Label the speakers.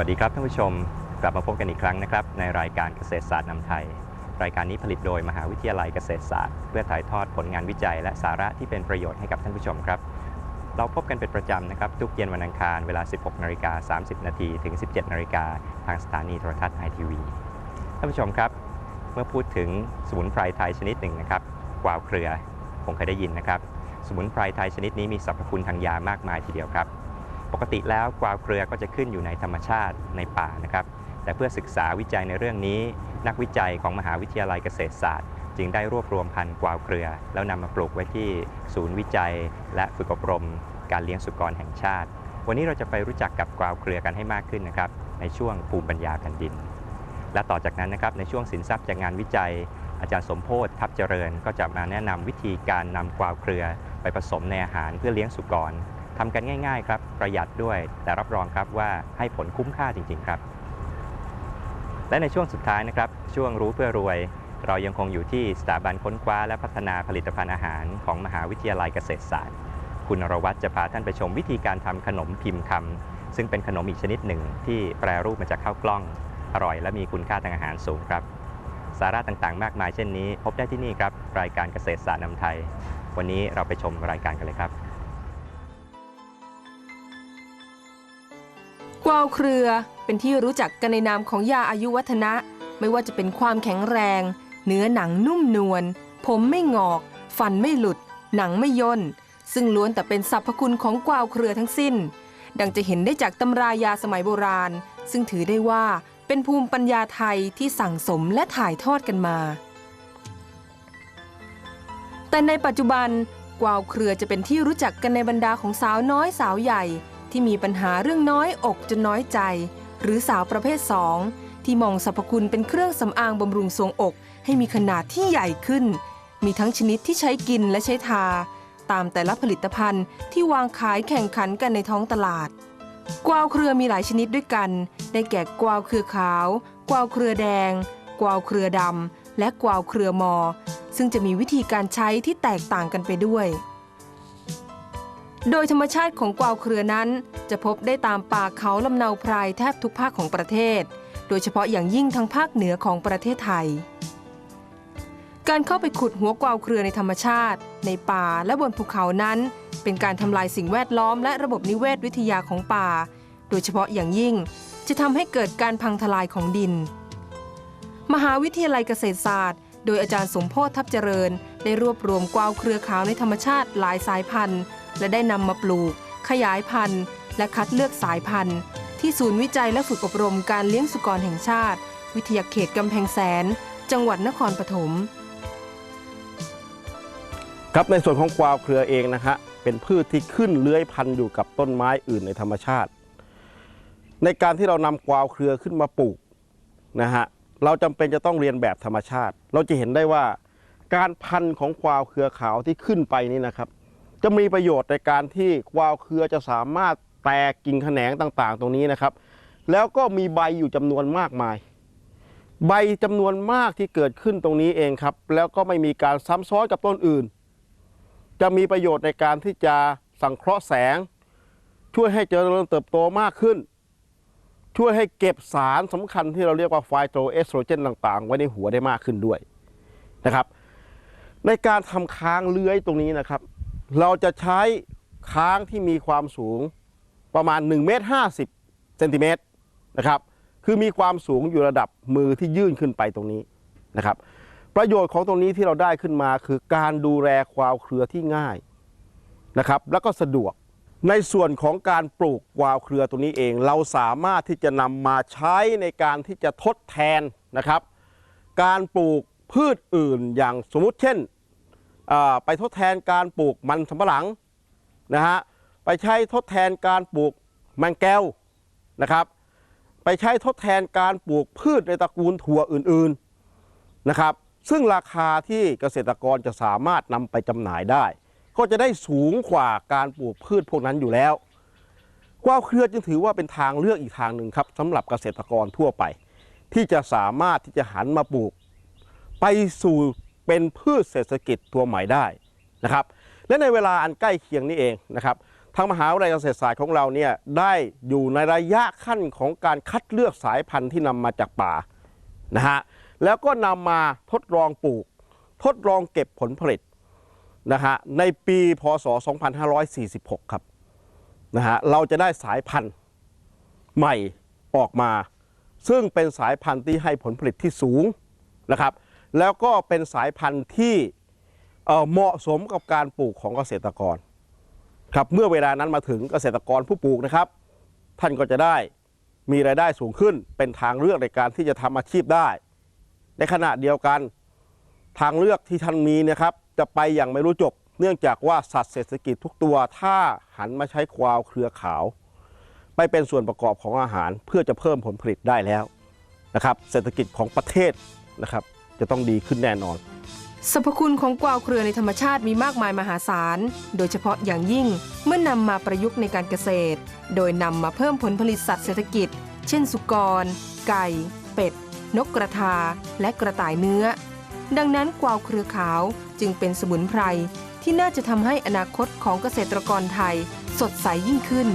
Speaker 1: วั
Speaker 2: ส
Speaker 3: ดีครับท่านผู้ชมกลับมาพบกันอีกครั้งนะครับ ในรายการเกษตรศาสตร์นำไทย รายการนี้ผลิตโดยมหาวิทยาลัยเกษตรศาสตร์ เพื่อถ่ายทอดผลงานวิจัย และสาระที่เป็นประโยชน์ให้กับท่านผู้ชมครับ เราพบกันเป็นประจำนะครับ ทุกเย็นวันอังคารเวลา 16นาฬิกา30นาทีถึง 17นาฬิกาทางสถานีโทรทัศน์ไอทีวีท่านผู้ชมครับ เมื่อพูดถึงสมุนไพรไทยชนิดหนึ่งนะครับกวาวเครือคงเคยได้ยินนะครับ สมุนไพรไทยชนิดนี้มีสรรพคุณทางยามากมายทีเดียวครับ ปกติแล้วกวาวเครือก็จะขึ้นอยู่ในธรรมชาติในป่านะครับ แต่เพื่อศึกษาวิจัยในเรื่องนี้ นักวิจัยของมหาวิทยาลัยเกษตรศาสตร์ จึงได้รวบรวมพันธุ์กวาวเครือ แล้วนำมาปลูกไว้ที่ศูนย์วิจัย และฝึกอบรม การเลี้ยงสุกรแห่งชาติ วันนี้เราจะไปรู้จักกับกวาวเครือกันให้มากขึ้นนะครับในช่วงภูมิปัญญาแผ่นดิน และต่อจากนั้นนะครับในช่วงสินทรัพย์จากงานวิจัย อาจารย์สมโพธทับเจริญก็จะมาแนะนำวิธีการนำกวาวเครือ ไปผสมในอาหารเพื่อเลี้ยงสุกร ทำกันง่ายๆครับประหยัดด้วยแต่รับรองครับว่าให้ผลคุ้มค่าจริง ๆ ครับ และในช่วงสุดท้ายนะครับ ช่วงรู้เพื่อรวย เรายังคงอยู่ที่สถาบันค้นคว้าและพัฒนาผลิตภัณฑ์อาหารของมหาวิทยาลัยเกษตรศาสตร์ คุณนรวัตรจะพาท่านไปชมวิธีการทำขนมพิมพ์คำซึ่งเป็นขนมอีกชนิดหนึ่ง ที่แปรรูปมาจากข้าวกล้อง อร่อยและมีคุณค่าทางอาหารสูงครับ สาระต่างๆ มากมายเช่นนี้ พบได้ที่นี่ครับรายการเกษตรศาสตร์นำไทย วันนี้เราไปชมรายการกันเลยครับ
Speaker 4: วาวเครือ เป็นที่รู้จักกันในนามของยาอายุวัฒนะ ไม่ว่าจะเป็นความแข็งแรง เนื้อหนังนุ่มนวล ผมไม่งอก ฟันไม่หลุด หนังไม่ย่น ซึ่งล้วนแต่เป็นสรรพคุณของกวาวเครือทั้งสิ้น ดังจะเห็นได้จากตำรายาสมัยโบราณ ซึ่งถือได้ว่าเป็นภูมิปัญญาไทยที่สั่งสมและถ่ายทอดกันมา แต่ในปัจจุบันกวาวเครือจะเป็นที่รู้จักกันในบรรดาของสาวน้อยสาวใหญ่ ที่มีปัญหาเรื่องน้อยอกจนน้อยใจ หรือสาวประเภท2ที่มองสรรพคุณเป็นเครื่องสำอางบำรุงทรงอก ให้มีขนาดที่ใหญ่ขึ้น มีทั้งชนิดที่ใช้กินและใช้ทา ตามแต่ละผลิตภัณฑ์ที่วางขายแข่งขันกันในท้องตลาด กวาวเครือมีหลายชนิดด้วยกัน ได้แก่กวาวเครือขาว กวาวเครือแดง กวาวเครือดำและกวาวเครือมอ ซึ่งจะมีวิธีการใช้ที่แตกต่างกันไปด้วย โดยธรรมชาติของกวาวเครือนั้น จะพบได้ตามป่าเขาลำเนาไพรแทบทุกภาคของประเทศ โดยเฉพาะอย่างยิ่งทางภาคเหนือของประเทศไทย การเข้าไปขุดหัวกวาวเครือในธรรมชาติ ในป่าและบนภูเขานั้น เป็นการทำลายสิ่งแวดล้อมและระบบนิเวศวิทยาของป่า โดยเฉพาะอย่างยิ่ง จะทำให้เกิดการพังทลายของดิน มหาวิทยาลัยเกษตรศาสตร์ โดยอาจารย์สมโพธทับเจริญ ได้รวบรวมกวาวเครือขาวในธรรมชาติหลายสายพันธุ์ และได้นำมาปลูก ขยายพันธุ์ และคัดเลือกสายพันธุ์ ที่ศูนย์วิจัยและฝึกอบรมการเลี้ยงสุกรแห่งชาติ วิทยาเขตกำแพงแสน จังหวัดนครปฐม
Speaker 5: ครับในส่วนของกวาวเครือเองนะฮะเป็นพืชที่ขึ้นเลื้อยพันอยู่กับต้นไม้อื่นในธรรมชาติ ในการที่เรานำกวาวเครือขึ้นมาปลูกนะฮะเราจำเป็นจะต้องเรียนแบบธรรมชาติ เราจะเห็นได้ว่าการพันธุ์ของกวาวเครือขาวที่ขึ้นไปนี่นะครับ จะมีประโยชน์ในการที่กวาวเครือจะสามารถแตกกิ่งแขนงต่างๆ ตรงนี้นะครับ แล้วก็มีใบอยู่จำนวนมากมาย ใบจำนวนมากที่เกิดขึ้นตรงนี้เองครับ แล้วก็ไม่มีการซ้ำซ้อนกับต้นอื่น จะมีประโยชน์ในการที่จะสังเคราะห์แสง ช่วยให้เจริญเติบโตมากขึ้น ช่วยให้เก็บสารสำคัญที่เราเรียกว่าไฟโตเอสโตรเจนต่างๆ ไว้ในหัวได้มากขึ้นด้วยนะครับ ในการทำค้างเลื้อยตรงนี้นะครับ เราจะใช้ค้างที่มีความสูงประมาณ1เมตร50เซนติเมตรนะครับคือมีความสูงอยู่ระดับมือที่ยื่นขึ้นไปตรงนี้นะครับ ประโยชน์ของตรงนี้ที่เราได้ขึ้นมาคือการดูแลควาวเครือที่ง่ายนะครับแล้วก็สะดวกในส่วนของการปลูกกวาวเครือตรงนี้เอง เราสามารถที่จะนำมาใช้ในการที่จะทดแทนนะครับ การปลูกพืชอื่นอย่างสมมุติเช่น ไปทดแทนการปลูกมันสำปะหลังนะฮะไปใช้ทดแทนการปลูกแมงแก้วนะครับ ไปใช้ทดแทนการปลูกพืชในตระกูลถั่วอื่นๆนะครับ ซึ่งราคาที่เกษตรกรจะสามารถนำไปจำหน่ายได้ ก็จะได้สูงกว่าการปลูกพืชพวกนั้นอยู่แล้วกวาวเครือจึงถือว่าเป็นทางเลือกอีกทางหนึ่งครับสำหรับเกษตรกรทั่วไป ที่จะสามารถที่จะหันมาปลูก ไปสู่ เป็นพืชเศรษฐกิจตัวใหม่ได้นะครับ และในเวลาอันใกล้เคียงนี้เองนะครับทางมหาวิทยาลัยเกษตรศาสตร์ของเราเนี่ยได้อยู่ในระยะขั้นของการคัดเลือกสายพันธุ์ที่นำมาจากป่านะฮะแล้วก็นำมาทดลองปลูก ทดลองเก็บผลผลิตนะฮะในปีพศ 2546 ครับนะฮะเราจะได้สายพันธุ์ใหม่ออกมา ซึ่งเป็นสายพันธุ์ที่ให้ผลผลิตที่สูงนะครับ แล้วก็เป็นสายพันธุ์ที่เหมาะสมกับการปลูกของเกษตรกรครับเมื่อเวลานั้นมาถึงเกษตรกรผู้ปลูกนะครับ ท่านก็จะได้มีรายได้สูงขึ้น เป็นทางเลือกในการที่จะทำอาชีพได้ ในขณะเดียวกันทางเลือกที่ท่านมีนะครับ จะไปอย่างไม่รู้จบ เนื่องจากว่าสัตว์เศรษฐกิจทุกตัว ถ้าหันมาใช้ควาวเครือขาว ไปเป็นส่วนประกอบของอาหารเพื่อจะเพิ่มผลผลิตได้แล้วนะครับ เศรษฐกิจของประเทศนะครับ จะต้องดีขึ้นแน่นอน
Speaker 4: สรรพคุณของกวาวเครือในธรรมชาติมีมากมายมหาศาล โดยเฉพาะอย่างยิ่งเมื่อนำมาประยุกต์ในการเกษตร โดยนำมาเพิ่มผลผลิตสัตว์เศรษฐกิจ เช่น สุกร ไก่ เป็ด นกกระทา และกระต่ายเนื้อ ดังนั้นกวาวเครือขาวจึงเป็นสมุนไพรที่น่าจะทำให้อนาคตของเกษตรกรไทย สดใสยิ่งขึ้น